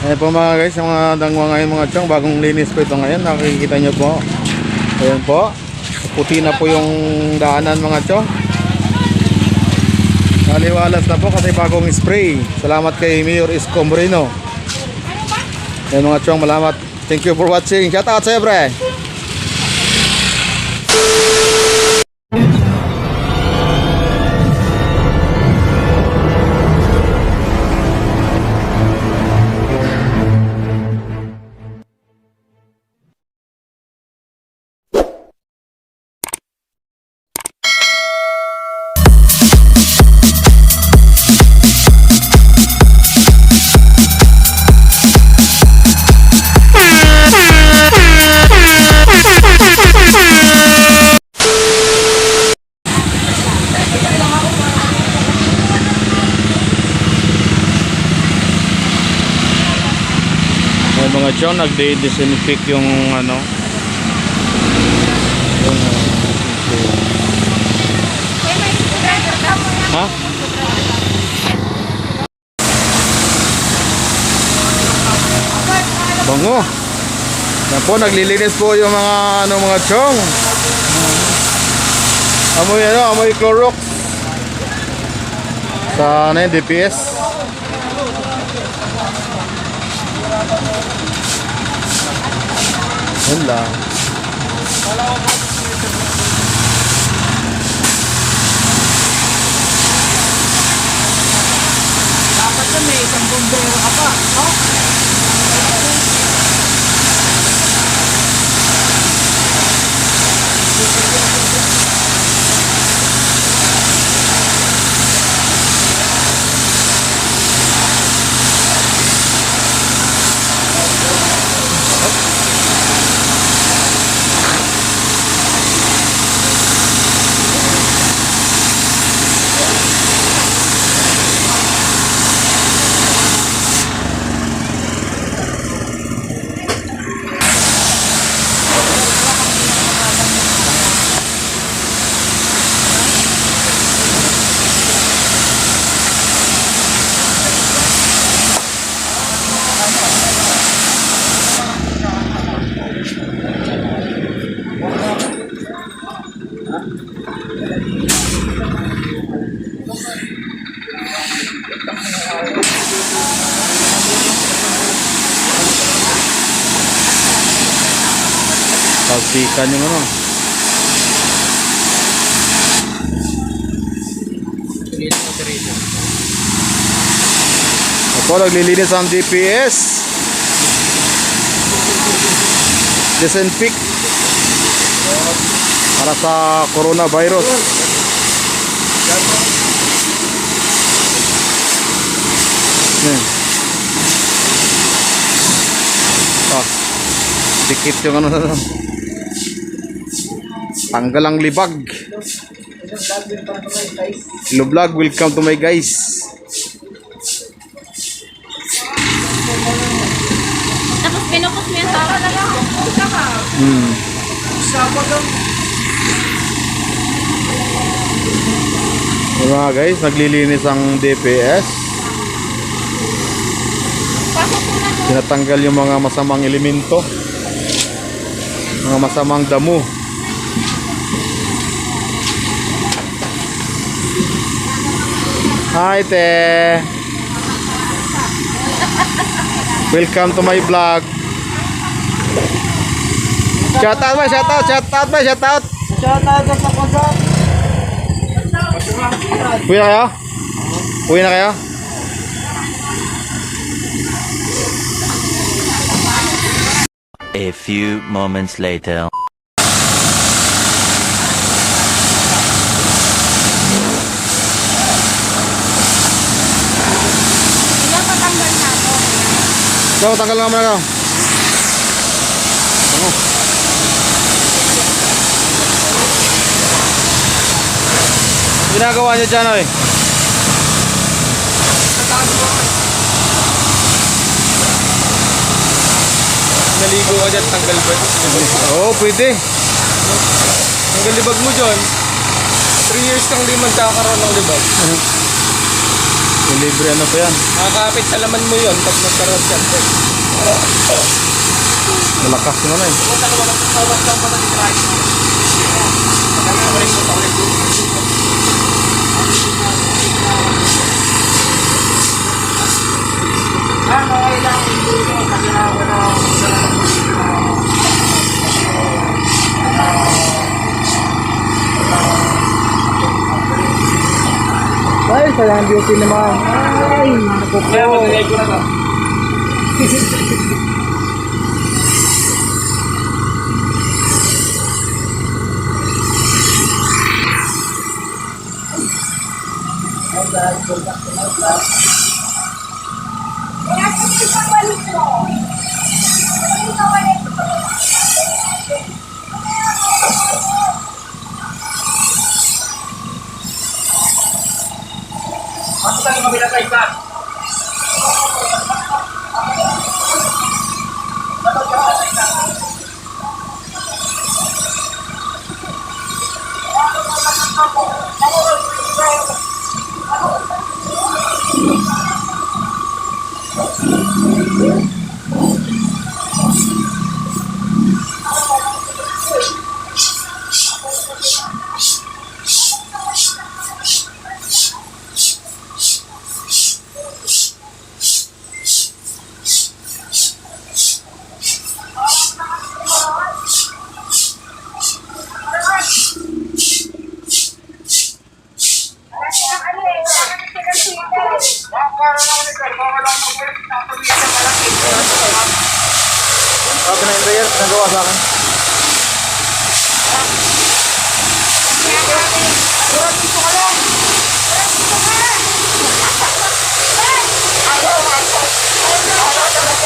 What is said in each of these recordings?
Ayan po mga guys, yung mga dangwa ngayon mga chong, bagong linis po ito ngayon, nakikita nyo po. Ayan po, puti na po yung daanan mga chong. Naliwalas na po kasi bagong spray. Salamat kay Mayor Isko Moreno. Ayan mga chong, malamat. Thank you for watching. Shout out sa chong, nagde-disinfect yung ano. Yung, ha? Bango. Yan po, naglilinis po yung mga ano mga chong. Amoy ano, amoy Clorox. Sa ano yun, DPS. Yun Ako, naglilinis ang DPS. Disinfect. Para sa coronavirus. Yan. Ah, dikit yung ano na to. Tanggal ang libag. Hello vlog, welcome to my guys. Hmm. Sabag ang Yung mga guys, naglilinis ang DPS. Tinatanggal yung mga masamang elemento. Mga masamang damo. Hi, te. Welcome to my vlog. Shout out ba? Shout out, shout out ba? Shout out. shout out sa kusap. Uwi na kayo? Uwi na kayo? A few moments later. Go, tanggal nga muna ka. Bango. Ginagawa niyo dyan, oy. Naligo ka dyan, tanggal ba? Oo, oh, pwede. Tanggal libag mo dyan. 3 years kang di magkakaroon ng libag. Yung libre ano pa yan. Makakapit sa laman mo yun pag nagkaroon siya. Malakas yung ano eh. Ay, sayang beauty naman. Ay, naku po. Okay na Welcome to my class. Yung prayer, nagawa sa akin. Kontak mo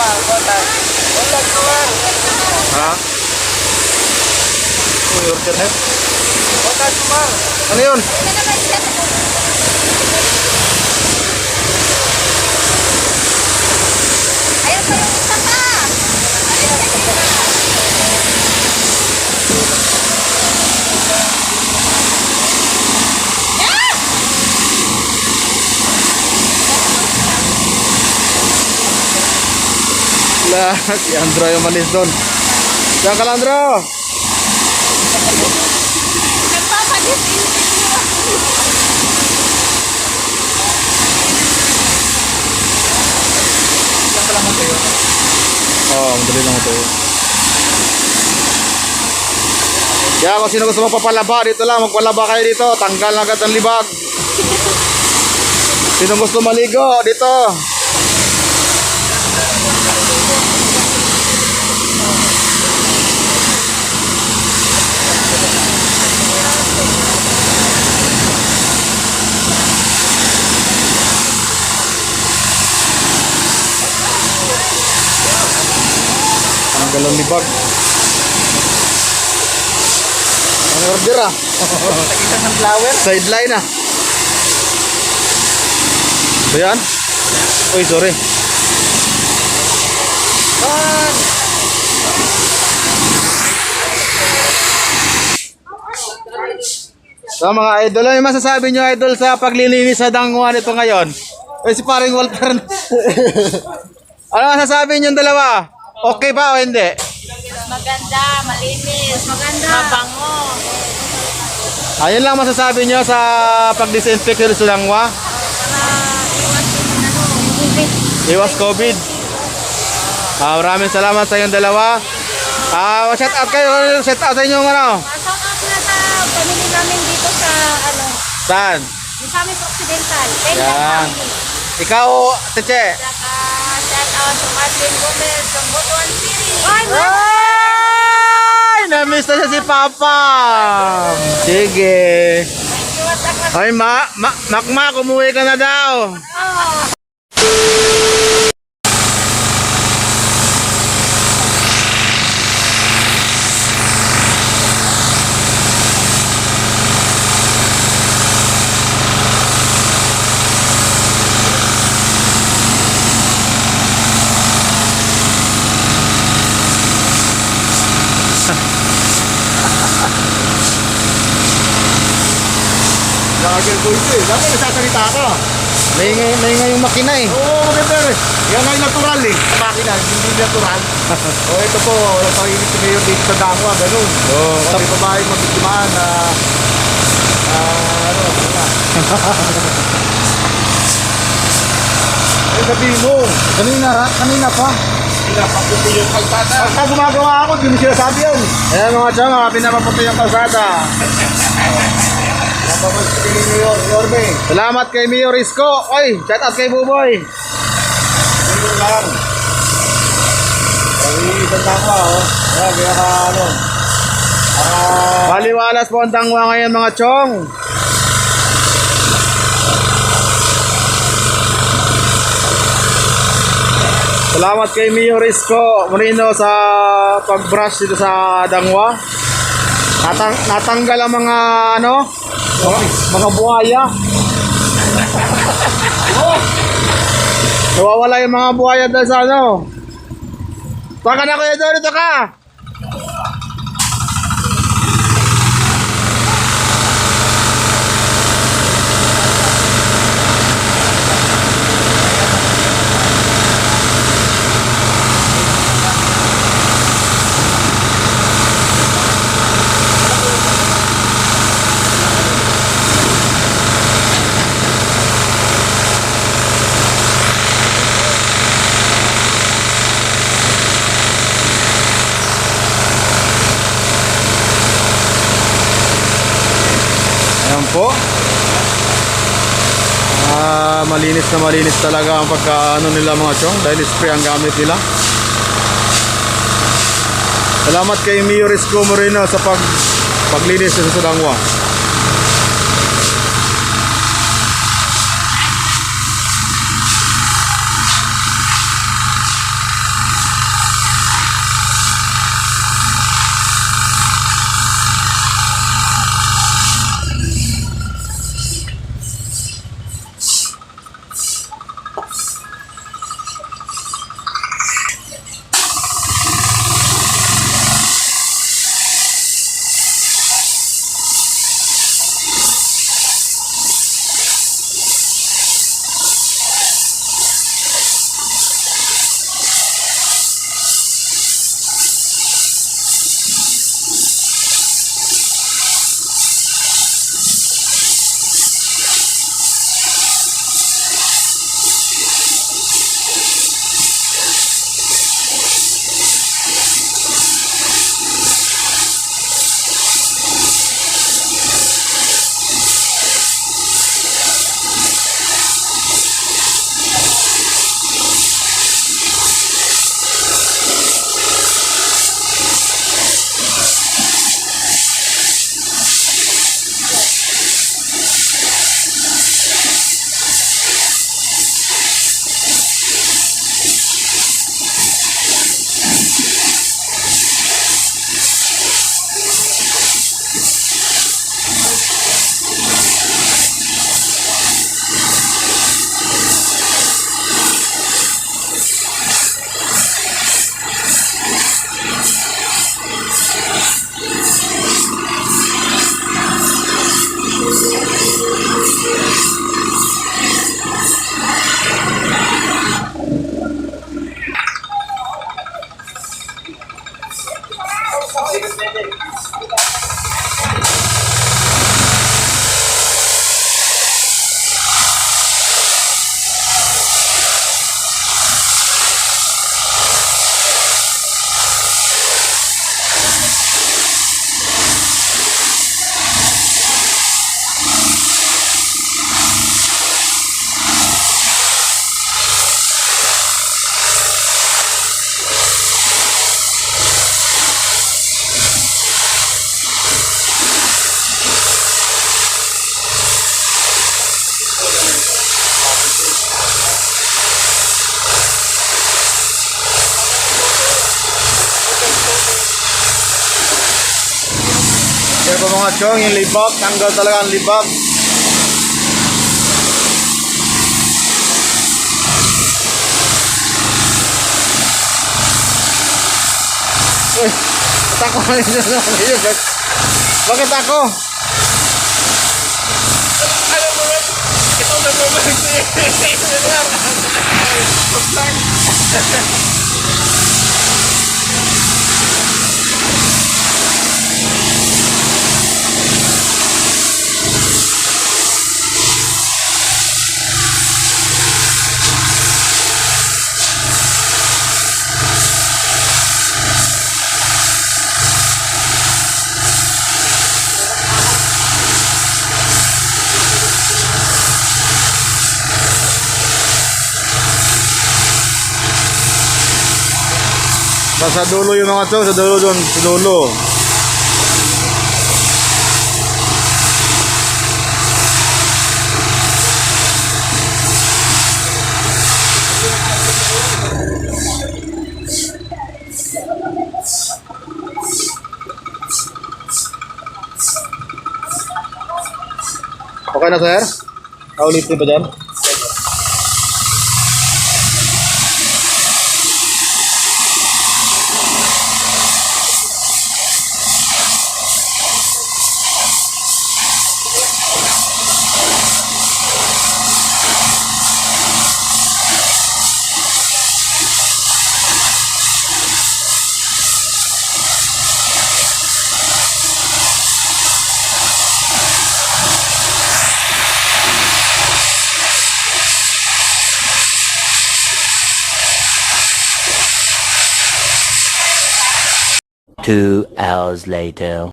kontak. Kontak mo naman. Ha? Uy, order net. Naman. Ano yun? Ayun pa yung isa pa. La, si Andro yung malis doon. Diyan ka, Landro! Oo, oh, madali lang ito. Kaya kung sino gusto magpapalaba, dito lang, magpalaba kayo dito. Tanggal na agad ang libag. Sino gusto maligo, dito. Tanggal ang libag. Ang order ah. Isa ng flower. Sideline ah. Ba yan? Uy, sorry. Man! So mga idol, ano yung masasabi nyo idol sa paglilinis sa dangwa nito ngayon? Eh si paring Walter. ano masasabi nyo dalawa? Okay ba o hindi? Maganda, malinis, maganda, mabango. Ayun lang masasabi nyo sa pag-disinfect nito sa dangwa? Iwas COVID. Ah, maraming salamat sa inyong dalawa. Ah, shout out kayo, shout out sa inyong ano? Pasok up na sa family namin dito sa, ano, Saan? Misamis Occidental. Kenya Yan. family. Ikaw, Teche. Saka, to Martin Gomez from Butuan City. Ay, Ay! Na-miss na siya si Papa! Sige. Ay, ma, ma, Makmak, umuwi ka na daw. Lager ito eh. Bakit nagsasalita ka? May ngay, may ngay yung makina eh. Oo, maganda eh. Yan ay natural eh. Sa makina, hindi natural. o ito po, napakinig si Mayor dito sa Dangwa, ganun. Oo, Pag may babae magbikimaan na... ah, ano, ano na. Ay, sabihin mo. Kanina, ra- kanina pa. Pinapaputi yung kalsada. Pagka gumagawa ako, hindi mo sinasabi yun. Ayan mga chong, mga pinapaputi yung kalsada. Napapaputi ni Mayor, Yorme. Salamat kay Mayor Isko. Oy, shout out kay Buboy. Ganun lang. Ay, isang Dangwa, oh. Kaya ka. Ah, Baliwalas po ang dangwa ngayon mga chong. Salamat kay Mayor Isko Moreno sa pag-brush dito sa dangwa. Natang natanggal ang mga ano, mga, mga buhaya. Nawawala yung mga buhaya dahil sa ano. Baka na kuya doon, dito ka. Ayan po. Ah, malinis na malinis talaga ang pagkaano nila mga chong dahil spray ang gamit nila. Salamat kay Mayor Isko Moreno sa pag paglinis sa Sudangwa. Mga chong, yung libak. Tanggal talaga ang libak. Uy, ba't ako Bakit ako? Ano mo ba? Ito mo? Sa, sa dulo yung mga chong, sa dulo doon, sa dulo. Okay na sir? Naulitin pa dyan? Two hours later.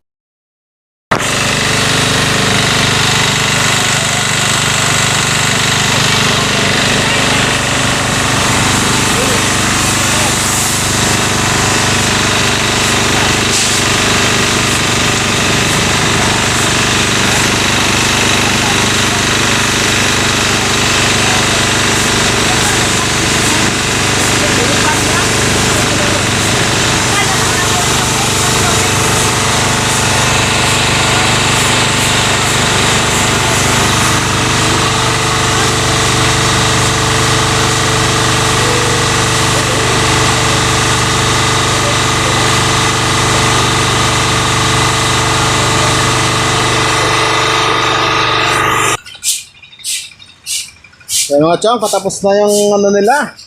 Yan mga chong, patapos na yung ano nila.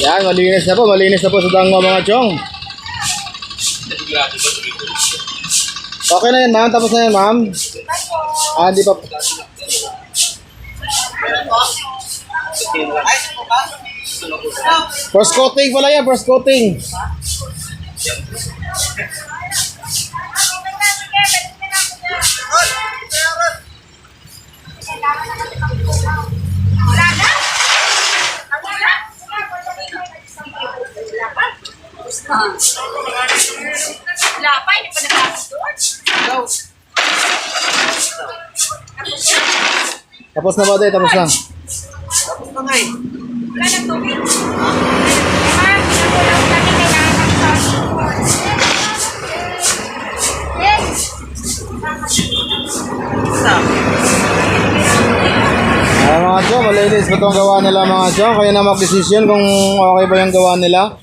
Yan, malinis na po, malinis na po sa dangwa mga chong. Okay na yan ma'am, tapos na yan ma'am. Ah, hindi pa. First coating pala yan, first coating. Lapay, di pa nakapos doon. Tapos na ba tayo, tapos na. Wala nang tubig. Ma'am, pinagulaw kami kailangan ng. Ah, mga chong, malinis ba itong gawa nila mga chong? Kaya na mag-decision kung okay ba yung gawa nila.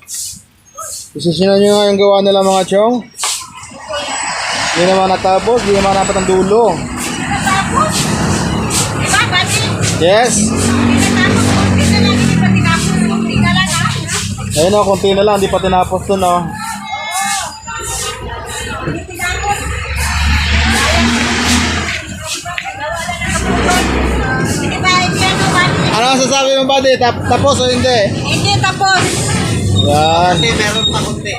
Desisyonan nyo nga yung gawa nila mga chong. Hindi naman natapos, hindi naman dapat ang dulo. Tapos, di ba, Bati? Yes! Konti na konti na lang? Ayun hindi pa tinapos to no. Ano, ang sasabi mo ba Tap tapos o hindi? Hindi tapos. Yan. Kasi meron pa kunti.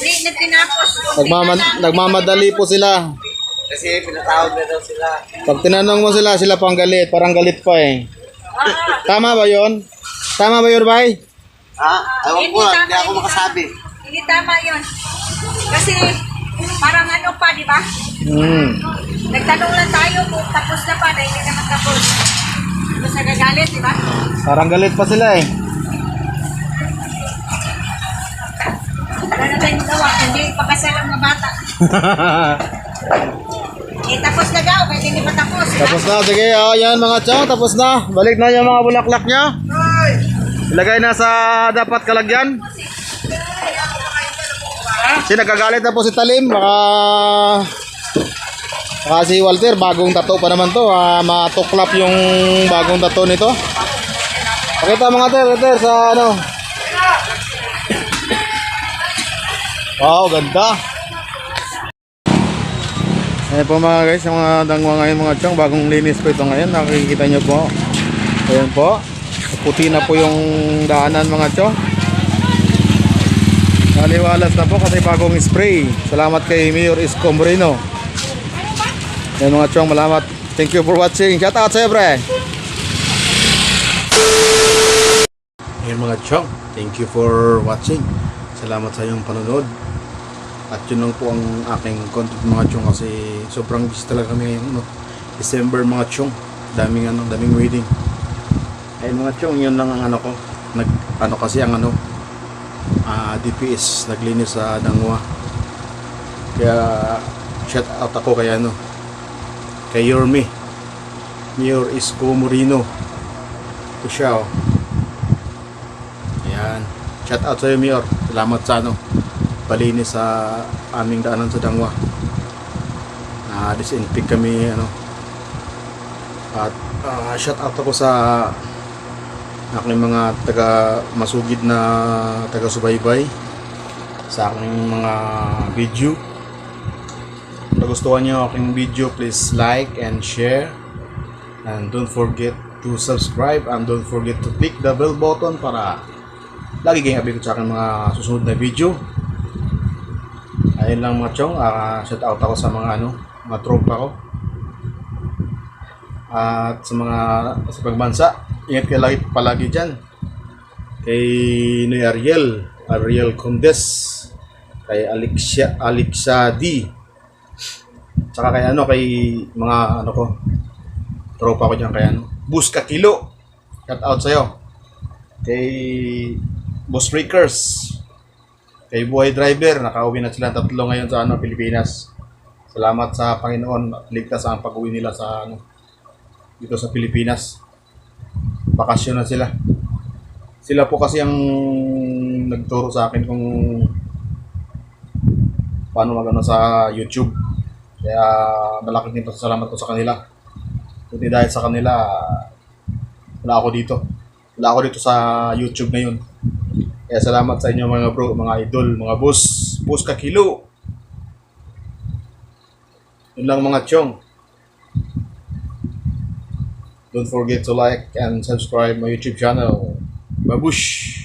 Hindi na tinapos. konti Nagmama nagmamadali po sila. Kasi pinatawag na daw sila. Pag tinanong mo sila, sila pang galit. Parang galit pa eh. Ah, Tama ba yon? Tama ba yun, bay? Ha? Ewan ko hindi ako makasabi. Hindi tama yun. Kasi, parang ano pa, di ba? Hmm. Nagtanong lang tayo kung tapos na pa, na hindi naman tapos. Tapos nagagalit, di ba? Parang galit pa sila eh. Eh, tapos na daw. Pwede hindi pa tapos. Tapos na, sige, oh, yan mga chong, tapos na. Balik na yung mga bulaklak niya. Ilagay na sa dapat kalagyan. Si nagkagalit na po si Talim, baka... Baka si Walter, bagong tato pa naman to. Ah, matuklap yung bagong tato nito. Pakita mga ter, ter, sa ano. Wow, ganda. Ayan po mga guys, yung mga dangwa ngayon mga chong, bagong linis po ito ngayon, nakikita nyo po. Ayan po, puti na po yung daanan mga chong. Naliwalas na po kasi bagong spray. Salamat kay Mayor Isko Moreno. Ayan mga chong, malamat. Thank you for watching. Shout out sa pre. Ayan mga chong, thank you for watching. Salamat sa iyong panonood. At yun lang po ang aking content mga chong kasi sobrang busy talaga kami ngayon. No? December mga chong. Daming ano, daming wedding. Ayun mga chong, yun lang ang ano ko. Nag, ano kasi ang ano, ah, DPS naglinis sa Dangwa. Kaya shout out ako kay ano, kay Yorme. Mayor Isko Moreno. Ito siya oh. Ayan. Shout out sa iyo, Mayor. Salamat sa ano, palinis sa aming daanan sa Dangwa. Na disinfect kami ano. At ah, shout out ako sa aking mga taga masugid na taga subaybay sa aking mga video. Kung nagustuhan niyo aking video, please like and share. And don't forget to subscribe and don't forget to click the bell button para lagi kayong update sa aking mga susunod na video. Ayun lang mga chong, ah, shout out ako sa mga ano, mga tropa ko. At sa mga sa pagbansa, ingat kayo lagi palagi dyan. Kay Noy Ariel, Ariel Condes, kay Alexia, Alexa D. Tsaka kay ano, kay mga ano ko, tropa ko dyan kay ano, Buska Kilo. Shout out sa'yo. Kay Boss Rickers. Kay Buhay Driver, nakauwi na sila tatlo ngayon sa ano, Pilipinas. Salamat sa Panginoon at ligtas ang pag-uwi nila sa ano, dito sa Pilipinas. Bakasyon na sila. Sila po kasi ang nagturo sa akin kung paano magano sa YouTube. Kaya malaking salamat ko sa kanila. Kundi dahil sa kanila, wala ako dito. Wala ako dito sa YouTube ngayon. Kaya salamat sa inyo mga bro, mga idol, mga boss. Boss kakilo. Yun lang mga chong. Don't forget to like and subscribe my YouTube channel. Babush!